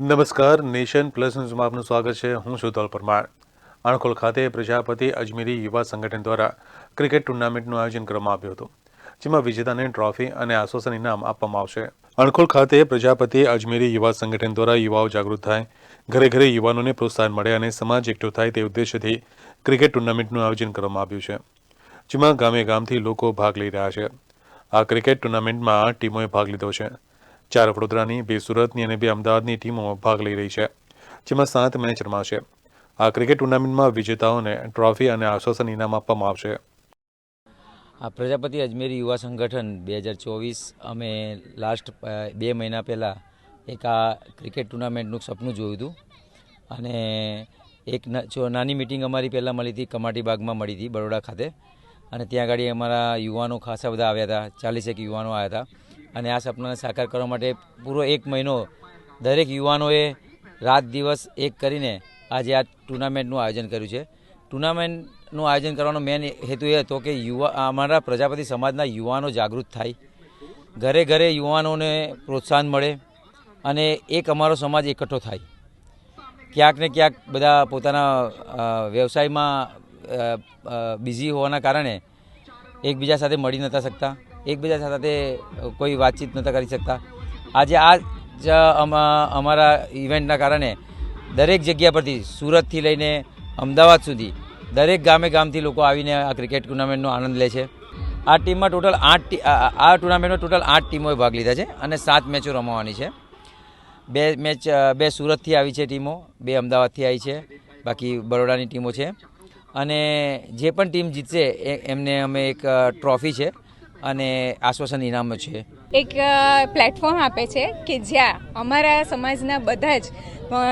નમસ્કાર, nation plus ન્યૂઝમાં આપનું સ્વાગત છે. હું સુધોલ ધોલ પરમાર. અણખોલ ખાતે પ્રજાપતિ અજમેરી યુવા સંગઠન દ્વારા ક્રિકેટ ટુર્નામેન્ટનું આયોજન કરવામાં આવ્યું હતું, જેમાં વિજેતાને ટ્રોફી અને આશ્વાસન ઇનામ આપવામાં આવશે. અણખોલ ખાતે પ્રજાપતિ અજમેરી યુવા સંગઠન દ્વારા યુવાઓ જાગૃત થાય, ઘરે ઘરે યુવાનોને પ્રોત્સાહન મળે અને સમાજ એકઠો થાય તે ઉદ્દેશ્યથી ક્રિકેટ ટુર્નામેન્ટનું આયોજન કરવામાં આવ્યું છે, જેમાં ગામે ગામથી લોકો ભાગ લઈ રહ્યા છે. આ ક્રિકેટ ટુર્નામેન્ટમાં આઠ ટીમોએ ભાગ લીધો છે. ચાર વડોદરાની, બે સુરતની અને બે અમદાવાદની ટીમો ભાગ લઈ રહી છે, જેમાં સાત મેચ રમાશે. આ ક્રિકેટ ટુર્નામેન્ટમાં વિજેતાઓને ટ્રોફી અને આશ્વાસન ઇનામ આપવામાં આવશે. આ પ્રજાપતિ અજમેરી યુવા સંગઠન બે હજાર ચોવીસ અમે લાસ્ટ બે મહિના પહેલાં એક આ ક્રિકેટ ટુર્નામેન્ટનું સપનું જોયું હતું. અને એક નાની મિટિંગ અમારી પહેલાં મળી હતી, કમાટી બાગમાં મળી હતી, બરોડા ખાતે. અને ત્યાં આગળ અમારા યુવાનો ખાસા બધા આવ્યા હતા, ચાલીસેક યુવાનો આવ્યા હતા. અને આ સપનાને સાકાર કરવા માટે પૂરો એક મહિનો દરેક યુવાનોએ રાત દિવસ એક કરીને આજે આ ટુર્નામેન્ટનું આયોજન કર્યું છે. ટુર્નામેન્ટનું આયોજન કરવાનો મેન હેતુ એ હતો કે યુવા, અમારા પ્રજાપતિ સમાજના યુવાનો જાગૃત થાય. ઘરે ઘરે યુવાનોને પ્રોત્સાહન મળે અને એક અમારો સમાજ એકઠો થાય. ક્યાંક ને ક્યાંક બધા પોતાના વ્યવસાયમાં બિઝી હોવાના કારણે એકબીજા સાથે મળી નહોતા શકતા. એકબીજા સાથે કોઈ વાતચીત નહોતા કરી શકતા. આજે આ જ અમા- અમારા ઇવેન્ટના કારણે દરેક જગ્યા પરથી સુરતથી લઈને અમદાવાદ સુધી દરેક ગામે ગામથી લોકો આવીને આ ક્રિકેટ ટુર્નામેન્ટનો આનંદ લે છે. આ ટીમમાં ટોટલ આઠ આ ટુર્નામેન્ટમાં ટોટલ આઠ ટીમોએ ભાગ લીધા છે અને સાત મેચો રમવાની છે. બે મેચ, બે સુરતથી આવી છે ટીમો, બે અમદાવાદથી આવી છે, બાકી બરોડાની ટીમો છે. અને જે પણ ટીમ જીતશે એમને અમે એક ટ્રોફી છે. અને આશ્વાસન ઇનામ છે. એક પ્લેટફોર્મ આપે છે કે જ્યાં અમારા સમાજના બધા જ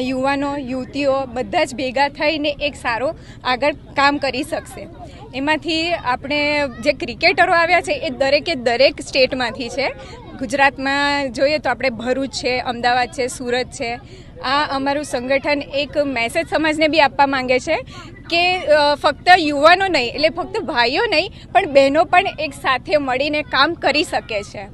યુવાનો, યુવતીઓ બધા જ ભેગા થઈને એક સારો આગળ કામ કરી શકશે. એમાંથી આપણે જે ક્રિકેટરો આવ્યા છે એ દરેકે દરેક સ્ટેટમાંથી છે. ગુજરાતમાં જોઈએ તો આપણે ભરૂચ છે, અમદાવાદ છે, સુરત છે. આ અમારું સંગઠન એક મેસેજ સમાજને બી આપવા માંગે છે કે ફક્ત યુવાનો નહીં એટલે ફક્ત ભાઈઓ નહીં પણ બહેનો પણ એક સાથે મળીને કામ કરી શકે છે.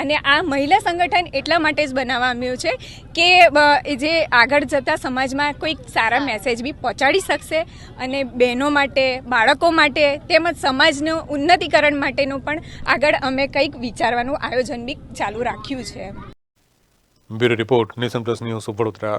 અને આ મહિલા સંગઠન એટલા માટે જ બનાવવામાં આવ્યું છે કે જે આગળ જતા સમાજમાં કોઈક સારા મેસેજ બી પહોંચાડી શકશે અને બહેનો માટે બાળકો માટે તેમજ સમાજનું ઉન્નતિકરણ માટેનું પણ આગળ અમે કંઈક વિચારવાનું આયોજન બી ચાલુ રાખ્યું છે. Bureau report Nation Plus News Vadodara.